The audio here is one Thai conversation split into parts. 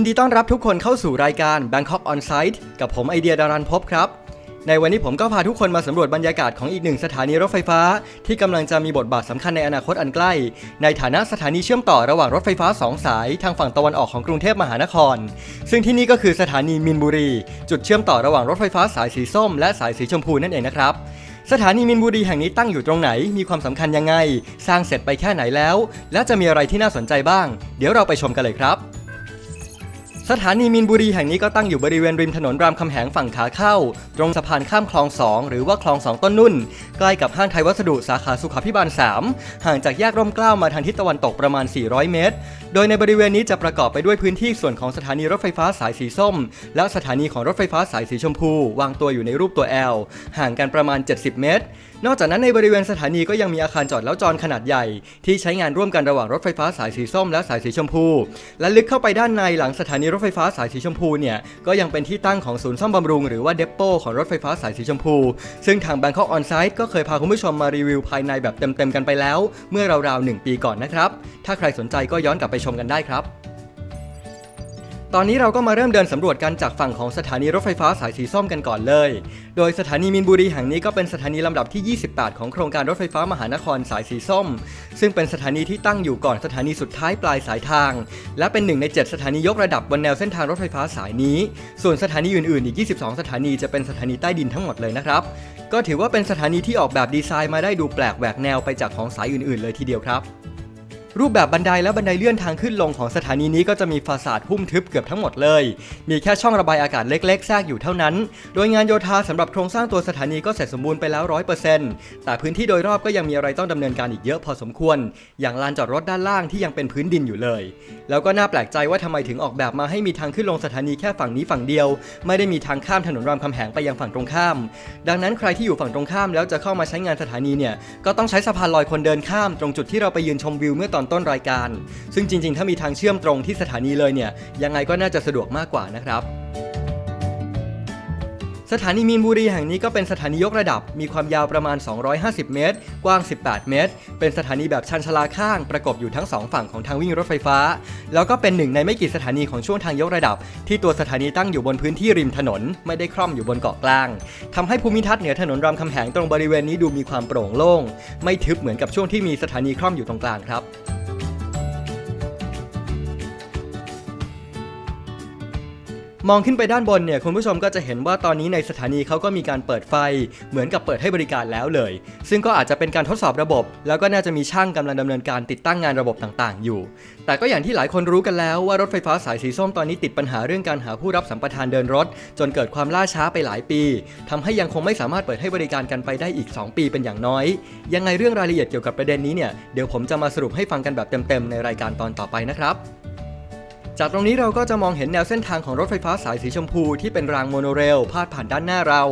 ยินดีต้อนรับทุกคนเข้าสู่รายการ Bangkok On Site กับผมไอเดียดารันพบครับ ในวันนี้ผมก็พาทุกคนมาสำรวจบรรยากาศของอีกหนึ่งสถานีรถไฟฟ้า ที่กำลังจะมีบทบาทสำคัญในอนาคตอันใกล้ ในฐานะสถานีเชื่อมต่อระหว่างรถไฟฟ้า2สาย ทางฝั่งตะวันออกของกรุงเทพมหานคร ซึ่งที่นี่ก็คือสถานีมินบุรี จุดเชื่อมต่อระหว่างรถไฟฟ้าสายสีส้ม และสายสีชมพูนั่นเองนะครับสถานีมินบุรีแห่งนี้ตั้งอยู่ตรงไหน มีความสำคัญยังไง สร้างเสร็จไปแค่ไหนแล้ว และจะมีอะไรที่น่าสนใจบ้าง เดี๋ยวเราไปชมกันเลยครับ สถานีมีนบุรีแห่งนี้ก็ตั้งอยู่บริเวณริมถนนรามคำแหงฝั่งขาเข้า ตรงสะพานข้ามคลอง 2 หรือว่าคลอง 2 ต้นนุ่น ใกล้กับห้างไทยวัสดุสาขาสุขาพิบาล 3 ห่างจากแยกร่มเกล้ามาทางทิศตะวันตกประมาณ 400 เมตร โดยในบริเวณนี้จะประกอบไปด้วยพื้นที่ส่วนของสถานีรถไฟฟ้าสายสีส้ม และสถานีของรถไฟฟ้าสายสีชมพู วางตัวอยู่ในรูปตัว L ห่างกันประมาณ 70 เมตร นอกจากนั้นในบริเวณสถานีก็ยังมีอาคารจอดแล้วจอดขนาดใหญ่ ที่ใช้งานร่วมกันระหว่างรถไฟฟ้าสายสีส้มและสายสีชมพู และลึกเข้าไปด้านในหลังสถานีรถถไฟฟ้าสายสีชมพูเนี่ยก็ยังเป็นที่ตั้งของศูนย์ซ่อมบำรุงหรือว่าเดปโปของรถไฟฟ้าสายสีชมพู ซึ่งทาง Bangkok On Site ก็เคยพาคุณผู้ชมมารีวิวภายในแบบเต็มๆกันไปแล้ว เมื่อราวๆหนึ่งปีก่อนนะครับ ถ้าใครสนใจก็ย้อนกลับไปชมกันได้ครับ ตอนนี้เราก็มาเริ่มเดินสำรวจกันจากฝั่งของสถานีรถไฟฟ้าสายสีส้มกันก่อนเลย โดยสถานีมินบุรีแห่งนี้ก็เป็นสถานีลำดับที่ 28 ของโครงการรถไฟฟ้ามหานครสายสีส้ม ซึ่งเป็นสถานีที่ตั้งอยู่ก่อนสถานีสุดท้ายปลายสายทาง และเป็นหนึ่งใน 7 สถานียกระดับบนแนวเส้นทางรถไฟฟ้าสายนี้ ส่วนสถานีอื่นๆ อีก 22 สถานีจะเป็นสถานีใต้ดินทั้งหมดเลยนะครับ ก็ถือว่าเป็นสถานีที่ออกแบบดีไซน์มาได้ดูแปลกแหวกแนวไปจากของสายอื่นๆ เลยทีเดียวครับ รูปแบบบันไดและบันไดเลื่อนทางขึ้นลงของสถานีนี้ก็จะมีฟาสาดหุ้มทึบเกือบทั้งหมดเลย มีแค่ช่องระบายอากาศเล็กๆแทรกอยู่เท่านั้น โดยงานโยธาสำหรับโครงสร้างตัวสถานีก็เสร็จสมบูรณ์ไปแล้ว100%แต่พื้นที่โดยรอบก็ยังมีอะไรต้องดำเนินการอีกเยอะพอสมควร อย่างลานจอดรถด้านล่างที่ยังเป็นพื้นดินอยู่เลย แล้วก็น่าแปลกใจว่าทำไมถึงออกแบบมาให้มีทางขึ้นลงสถานีแค่ฝั่งนี้ฝั่งเดียว ไม่ได้มีทางข้ามถนนรามคำแหงไปยังฝั่งตรงข้าม ดังนั้นใครที่อยู่ฝั่งตรงข้ามแล้วจะเข้ามาใช้งานสถานีเนี่ยก็ต้องใช้สะพานลอยคนเดินข้ามตรงจุดที่เราไปยืนชมวิวเมื่อตอนต้นรายการ ซึ่งจริง ๆ ถ้ามีทางเชื่อมตรงที่สถานีเลยเนี่ยยังไงก็น่าจะสะดวกมากกว่านะครับ สถานีมีนบุรีแห่งนี้ก็เป็นสถานียกระดับ มีความยาวประมาณ 250 เมตร กว้าง 18 เมตร เป็นสถานีแบบชันชลาข้างประกบอยู่ทั้งสองฝั่งของทางวิ่งรถไฟฟ้า แล้วก็เป็นหนึ่งในไม่กี่สถานีของช่วงทางยกระดับ ที่ตัวสถานีตั้งอยู่บนพื้นที่ริมถนน ไม่ได้คร่อมอยู่บนเกาะกลางทำให้ภูมิทัศน์เหนือถนนรามคำแหงตรงบริเวณนี้ดูมีความโปร่งโล่ง ไม่ทึบเหมือนกับช่วงที่มีสถานีคร่อมอยู่ตรงกลางครับ มองขึ้นไปด้านบนเนี่ยคุณผู้ชมก็จะเห็นว่าตอนนี้ในสถานีเขาก็มีการเปิดไฟ เหมือนกับเปิดให้บริการแล้วเลย ซึ่งก็อาจจะเป็นการทดสอบระบบ แล้วก็น่าจะมีช่างกำลังดำเนินการติดตั้งงานระบบต่างๆ อยู่ แต่ก็อย่างที่หลายคนรู้กันแล้วว่ารถไฟฟ้าสายสีส้มตอนนี้ติดปัญหาเรื่องการหาผู้รับสัมปทานเดินรถ จนเกิดความล่าช้าไปหลายปีทำให้ยังคงไม่สามารถเปิดให้บริการกันไปได้อีก 2 ปีเป็นอย่างน้อย ยังไงเรื่องรายละเอียดเกี่ยวกับประเด็นนี้เนี่ยเดี๋ยวผมจะมาสรุปให้ฟังกันแบบเต็มๆในรายการตอนต่อไปนะครับ จากตรงนี้เราก็จะมองเห็นแนวเส้นทางของรถไฟฟ้าสายสีชมพูที่เป็นรางโมโนเรลพาดผ่านด้านหน้าเรา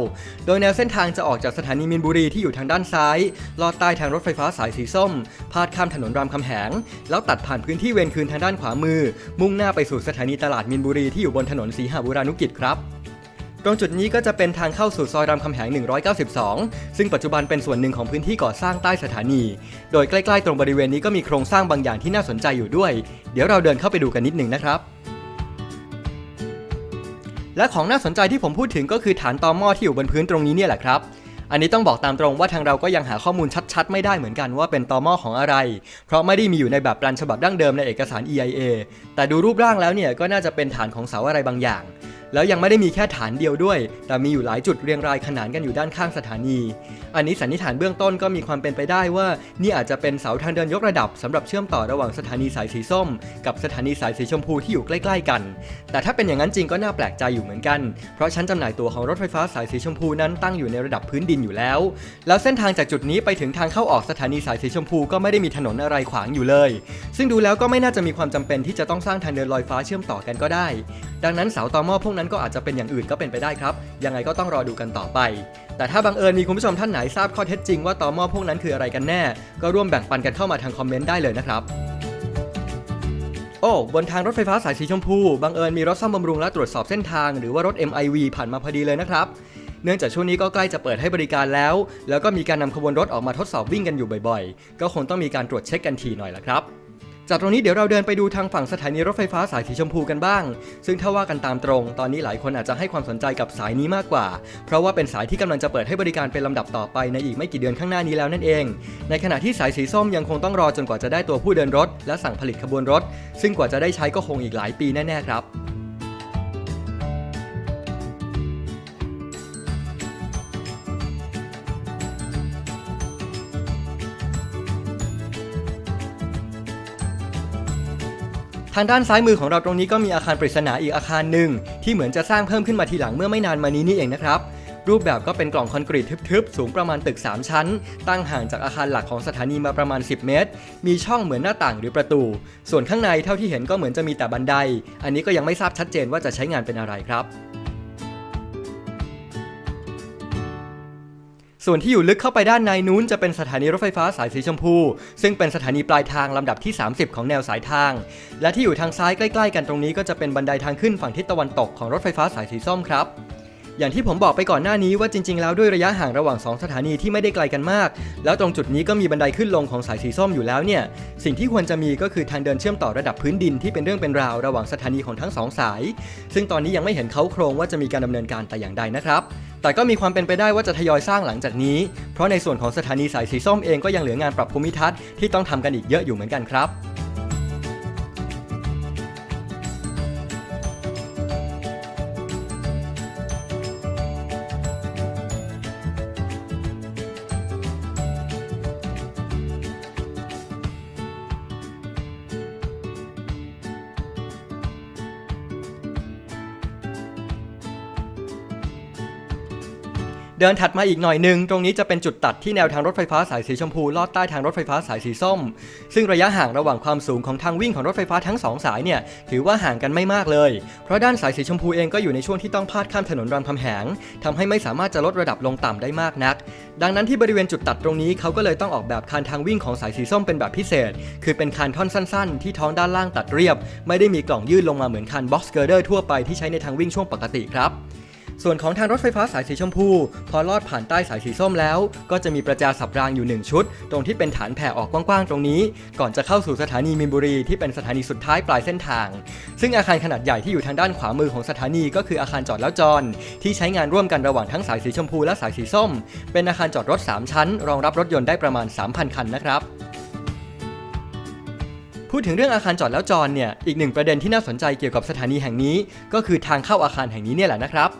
โดยแนวเส้นทางจะออกจากสถานีมินบุรีที่อยู่ทางด้านซ้าย ลอดใต้ทางรถไฟฟ้าสายสีส้ม พาดข้ามถนนรามคำแหง แล้วตัดผ่านพื้นที่เวรคืนทางด้านขวามือ มุ่งหน้าไปสู่สถานีตลาดมินบุรีที่อยู่บนถนนสีหบุรานุกิจครับ ตรงจุดนี้ก็จะเป็นทางเข้าสู่ซอยรามคำแหง 192 ซึ่งปัจจุบันเป็นส่วนหนึ่งของพื้นที่ก่อสร้างใต้สถานี โดยใกล้ๆ ตรงบริเวณนี้ก็มีโครงสร้างบางอย่างที่น่าสนใจอยู่ด้วย เดี๋ยวเราเดินเข้าไปดูกันนิดหนึ่งนะครับและของน่าสนใจที่ผมพูดถึงก็คือฐานตอหม้อที่อยู่บนพื้นตรงนี้เนี่ยแหละครับ อันนี้ต้องบอกตามตรงว่าทางเราก็ยังหาข้อมูลชัดๆ ไม่ได้เหมือนกันว่าเป็นตอหม้อของอะไร เพราะไม่ได้มีอยู่ในแบบแปลนฉบับดั้งเดิมในเอกสาร EIA แต่ดูรูปร่างแล้วเนี่ยก็น่าจะเป็นฐานของเสาอะไรบางอย่าง แล้วยังไม่ได้มีแค่ฐานเดียวด้วย แต่มีอยู่หลายจุดเรียงรายขนานกันอยู่ด้านข้างสถานี อันนี้สันนิษฐานเบื้องต้นก็มีความเป็นไปได้ว่า นี่อาจจะเป็นเสาทางเดินยกระดับสำหรับเชื่อมต่อระหว่างสถานีสายสีส้ม กับสถานีสายสีชมพูที่อยู่ใกล้ ๆ กัน แต่ถ้าเป็นอย่างนั้นจริงก็น่าแปลกใจอยู่เหมือนกัน เพราะชั้นจำหน่ายตัวของรถไฟฟ้าสายสีชมพูนั้นตั้งอยู่ในระดับพื้นดินอยู่แล้ว แล้วเส้นทางจากจุดนี้ไปถึงทางเข้าออกสถานีสายสีชมพูก็ไม่ได้มีถนนอะไรขวางอยู่เลย ซึ่งดูแล้วก็ไม่น่าจะมีความจำเป็นที่จะต้องสร้างทางเดินลอยฟ้าเชื่อมต่อกันก็ได้ ดังนั้นเสาตอหม้อพวกนั้นก็อาจจะเป็นอย่างอื่นก็เป็นไปได้ครับ ยังไงก็ต้องรอดูกันต่อไป แต่ถ้าบังเอิญมีคุณผู้ชมท่านไหนทราบข้อเท็จจริงว่าตอหม้อพวกนั้นคืออะไรกันแน่ ก็ร่วมแบ่งปันกันเข้ามาทางคอมเมนต์ได้เลยนะครับโอ้บนทางรถไฟฟ้าสายสีชมพูบังเอิญมีรถซ่อมบำรุงและตรวจสอบเส้นทางหรือว่ารถ MIV ผ่านมาพอดีเลยนะครับ เนื่องจากช่วงนี้ก็ใกล้จะเปิดให้บริการแล้ว แล้วก็มีการนำขบวนรถออกมาทดสอบวิ่งกันอยู่บ่อยๆ ก็คงต้องมีการตรวจเช็คกันทีหน่อยละครับ จากตรงนี้เดี๋ยวเราเดินไปดูทางฝั่งสถานีรถไฟฟ้าสายสีชมพูกันบ้าง ซึ่งถ้าว่ากันตามตรง ตอนนี้หลายคนอาจจะให้ความสนใจกับสายนี้มากกว่า เพราะว่าเป็นสายที่กำลังจะเปิดให้บริการเป็นลำดับต่อไปในอีกไม่กี่เดือนข้างหน้านี้แล้วนั่นเอง ในขณะที่สายสีส้มยังคงต้องรอจนกว่าจะได้ตัวผู้เดินรถ และสั่งผลิตขบวนรถ ซึ่งกว่าจะได้ใช้ก็คงอีกหลายปีแน่ๆครับางด้านซ้ายมือของเราตรงนี้ก็มีอาคารปริศนาอีกอาคารหนึ่งที่เหมือนจะสร้างเพิ่มขึ้นมาทีหลังเมื่อไม่นานมานี้นี่เองนะครับรูปแบบก็เป็นกล่องคอนกรีตทึบๆ สูงประมาณตึก 3 ชั้น ตั้งห่างจากอาคารหลักของสถานีมาประมาณ 10 เมตร มีช่องเหมือนหน้าต่างหรือประตู ส่วนข้างในเท่าที่เห็นก็เหมือนจะมีแต่บันได อันนี้ก็ยังไม่ทราบชัดเจนว่าจะใช้งานเป็นอะไรครับ ส่วนที่อยู่ลึกเข้าไปด้านในนู้นจะเป็นสถานีรถไฟฟ้าสายสีชมพู ซึ่งเป็นสถานีปลายทางลำดับที่ 30 ของแนวสายทาง และที่อยู่ทางซ้ายใกล้ๆ กันตรงนี้ก็จะเป็นบันไดทางขึ้นฝั่งทิศตะวันตกของรถไฟฟ้าสายสีส้มครับอย่างที่ผมบอกไปก่อนหน้านี้ว่าจริงๆ แล้วด้วยระยะห่างระหว่าง 2 สถานีที่ไม่ได้ไกลกันมาก แล้วตรงจุดนี้ก็มีบันไดขึ้นลงของสายสีส้มอยู่แล้วเนี่ย สิ่งที่ควรจะมีก็คือทางเดินเชื่อมต่อระดับพื้นดินที่เป็นเรื่องเป็นราวระหว่างสถานีของทั้งสองสาย ซึ่งตอนนี้ยังไม่เห็นเขาโครงว่าจะมีการดำเนินการแต่อย่างใดนะครับ แต่ก็มีความเป็นไปได้ว่าจะทยอยสร้างหลังจากนี้ เพราะในส่วนของสถานีสายสีส้มเองก็ยังเหลืองานปรับภูมิทัศน์ที่ต้องทำกันอีกเยอะอยู่เหมือนกันครับ เดินถัดมาอีกหน่อยหนึ่งตรงนี้จะเป็นจุดตัดที่แนวทางรถไฟฟ้าสายสีชมพูลอดใต้ทางรถไฟฟ้าสายสีส้ม ซึ่งระยะห่างระหว่างความสูงของทางวิ่งของรถไฟฟ้าทั้งสองสายเนี่ยถือว่าห่างกันไม่มากเลย เพราะด้านสายสีชมพูเองก็อยู่ในช่วงที่ต้องพาดข้ามถนนรามคำแหงทำให้ไม่สามารถจะลดระดับลงต่ำได้มากนัก ดังนั้นที่บริเวณจุดตัดตรงนี้เขาก็เลยต้องออกแบบคานทางวิ่งของสายสีส้มเป็นแบบพิเศษ คือเป็นคานท่อนสั้น ๆ ที่ท้องด้านล่างตัดเรียบ ไม่ได้มีกล่องยื่นลงมาเหมือนคานบ็อกซ์เกอร์เดอร์ทั่วไปที่ใช้ในทางวิ่งช่วงปกติครับ ส่วนของทางรถไฟฟ้าสายสีชมพู พอลอดผ่านใต้สายสีส้มแล้ว ก็จะมีประแจสับรางอยู่ 1 ชุด ตรงที่เป็นฐานแผ่ออกกว้างๆตรงนี้ ก่อนจะเข้าสู่สถานีมินบุรีที่เป็นสถานีสุดท้ายปลายเส้นทาง ซึ่งอาคารขนาดใหญ่ที่อยู่ทางด้านขวามือของสถานีก็คืออาคารจอดแล้วจอดที่ใช้งานร่วมกันระหว่างทั้งสายสีชมพูและสายสีส้ม เป็นอาคารจอดรถ 3 ชั้น รองรับรถยนต์ได้ประมาณ 3,000 คันนะครับพูดถึงเรื่องอาคารจอดแล้วจอดเนี่ย อีกหนึ่งประเด็นที่น่าสนใจเกี่ยวกับสถานีแห่งนี้ ก็คือทางเข้าอาคารแห่งนี้เนี่ยแหละนะครับ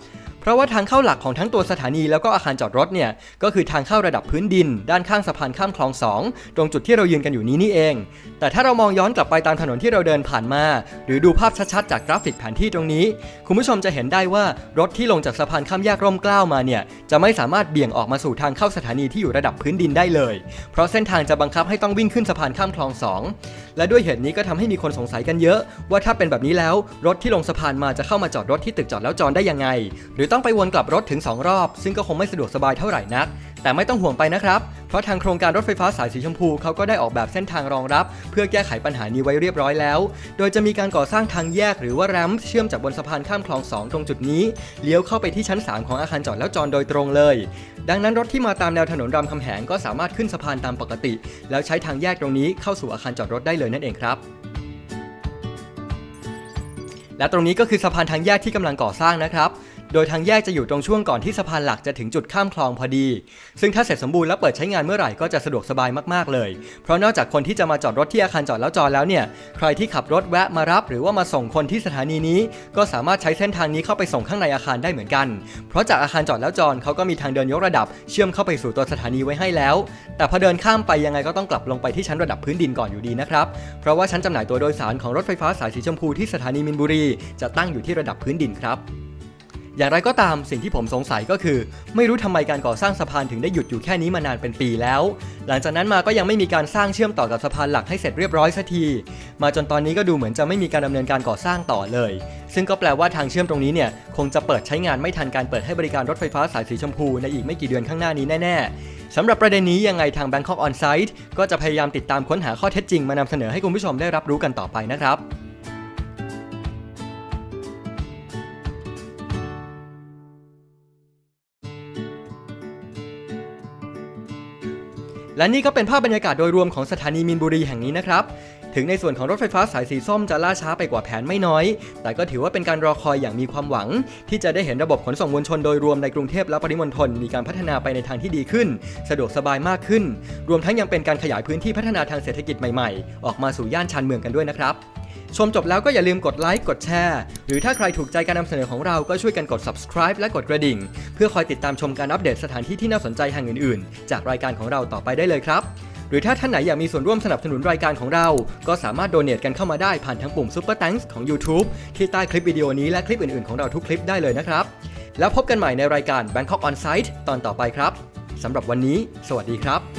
ราะว่าทางเข้าหลักของทั้งตัวสถานีแล้วก็อาคารจอดรถเนี่ยก็คือทางเข้าระดับพื้นดิน ด้านข้างสะพานข้ามคลอง 2 ตรงจุดที่เรายืนกันอยู่นี้นี่เอง แต่ถ้าเรามองย้อนกลับไปตามถนนที่เราเดินผ่านมา หรือดูภาพชัดๆจากกราฟิกแผนที่ตรงนี้ คุณผู้ชมจะเห็นได้ว่ารถที่ลงจากสะพานข้ามแยกร่มเกล้ามาเนี่ยจะไม่สามารถเบี่ยงออกมาสู่ทางเข้าสถานีที่อยู่ระดับพื้นดินได้เลย เพราะเส้นทางจะบังคับให้ต้องวิ่งขึ้นสะพานข้ามคลอง 2 และด้วยเหตุนี้ก็ทำให้มีคนสงสัยกันเยอะ ว่าถ้าเป็นแบบนี้แล้วรถที่ลงสะพานมาจะเข้ามาจอดรถที่ตึกจอดแล้วจอดได้ยังไง หรือต้องไปวนกลับรถถึง 2 รอบ ซึ่งก็คงไม่สะดวกสบายเท่าไหร่นัก แต่ไม่ต้องห่วงไปนะครับ เพราะทางโครงการรถไฟฟ้าสายสีชมพูเขาก็ได้ออกแบบเส้นทางรองรับ เพื่อแก้ไขปัญหานี้ไว้เรียบร้อยแล้ว โดยจะมีการก่อสร้างทางแยกหรือว่าแรมป์เชื่อมจากบนสะพานข้ามคลอง 2 ตรงจุดนี้ เลี้ยวเข้าไปที่ชั้น 3 ของอาคารจอดแล้วจอดโดยตรงเลย ดังนั้นรถที่มาตามแนวถนนรามคำแหงก็สามารถขึ้นสะพานตามปกติ แล้วใช้ทางแยกตรงนี้เข้าสู่อาคารจอดรถได้เลยนั่นเองครับและตรงนี้ก็คือสะพานทางแยกที่กำลังก่อสร้างนะครับ โดยทางแยกจะอยู่ตรงช่วงก่อนที่สะพานหลักจะถึงจุดข้ามคลองพอดี ซึ่งถ้าเสร็จสมบูรณ์และเปิดใช้งานเมื่อไหร่ก็จะสะดวกสบายมากๆเลย เพราะนอกจากคนที่จะมาจอดรถที่อาคารจอดแล้วจอดแล้วเนี่ย ใครที่ขับรถแวะมารับ หรือว่ามาส่งคนที่สถานีนี้ ก็สามารถใช้เส้นทางนี้เข้าไปส่งข้างในอาคารได้เหมือนกัน เพราะจากอาคารจอดแล้วจอดเขาก็มีทางเดินยกระดับ เชื่อมเข้าไปสู่ตัวสถานีไว้ให้แล้ว แต่พอเดินข้ามไปยังไงก็ต้องกลับลงไปที่ชั้นระดับพื้นดินก่อนอยู่ดีนะครับ เพราะว่าชั้นจำหน่ายตัวโดยสารของรถไฟฟ้าสายสีชมพูที่สถานีมินบุรี จะตั้งอยู่ที่ระดับพื้นดินครับ อย่างไรก็ตามสิ่งที่ผมสงสัยก็คือ ไม่รู้ทำไมการก่อสร้างสะพานถึงได้หยุดอยู่แค่นี้มานานเป็นปีแล้ว หลังจากนั้นมาก็ยังไม่มีการสร้างเชื่อมต่อกับสะพานหลักให้เสร็จเรียบร้อยสักที มาจนตอนนี้ก็ดูเหมือนจะไม่มีการดำเนินการก่อสร้างต่อเลย ซึ่งก็แปลว่าทางเชื่อมตรงนี้เนี่ยคงจะเปิดใช้งานไม่ทันการเปิดให้บริการรถไฟฟ้าสายสีชมพูในอีกไม่กี่เดือนข้างหน้านี้แน่ๆสำหรับประเด็นนี้ยังไงทาง Bangkok On Site ก็จะพยายามติดตามค้นหาข้อเท็จจริงมานำเสนอให้คุณผู้ชมได้รับรู้กันต่อไปนะครับ และนี่ก็เป็นภาพบรรยากาศโดยรวมของสถานีมีนบุรีแห่งนี้นะครับ ถึงในส่วนของรถไฟฟ้าสายสีส้มจะล่าช้าไปกว่าแผนไม่น้อย แต่ก็ถือว่าเป็นการรอคอยอย่างมีความหวัง ที่จะได้เห็นระบบขนส่งมวลชนโดยรวมในกรุงเทพและปริมณฑลมีการพัฒนาไปในทางที่ดีขึ้น สะดวกสบายมากขึ้น รวมทั้งยังเป็นการขยายพื้นที่พัฒนาทางเศรษฐกิจใหม่ๆ ออกมาสู่ย่านชานเมืองกันด้วยนะครับ ชมจบแล้วก็อย่าลืมกดไลค์กดแชร์ หรือถ้าใครถูกใจการนำเสนอของเราก็ช่วยกันกด subscribe และกดกระดิ่ง เพื่อคอยติดตามชมการอัปเดตสถานที่ที่น่าสนใจแห่งอื่นๆ จากรายการของเราต่อไปได้เลยครับ หรือถ้าท่านไหนอยากมีส่วนร่วมสนับสนุนรายการของเรา ก็สามารถโดเน a t กันเข้ามาได้ผ่านทั้งปุ่ม Super Thanks ของ YouTube ที่ใต้คลิปวิดีโอนี้และคลิปอื่นๆของเราทุกคลิปได้เลยนะครับ แล้วพบกันใหม่ในรายการ Bangkok On Site ตอนต่อไปครับสำหรับวันนี้ สวัสดีครับ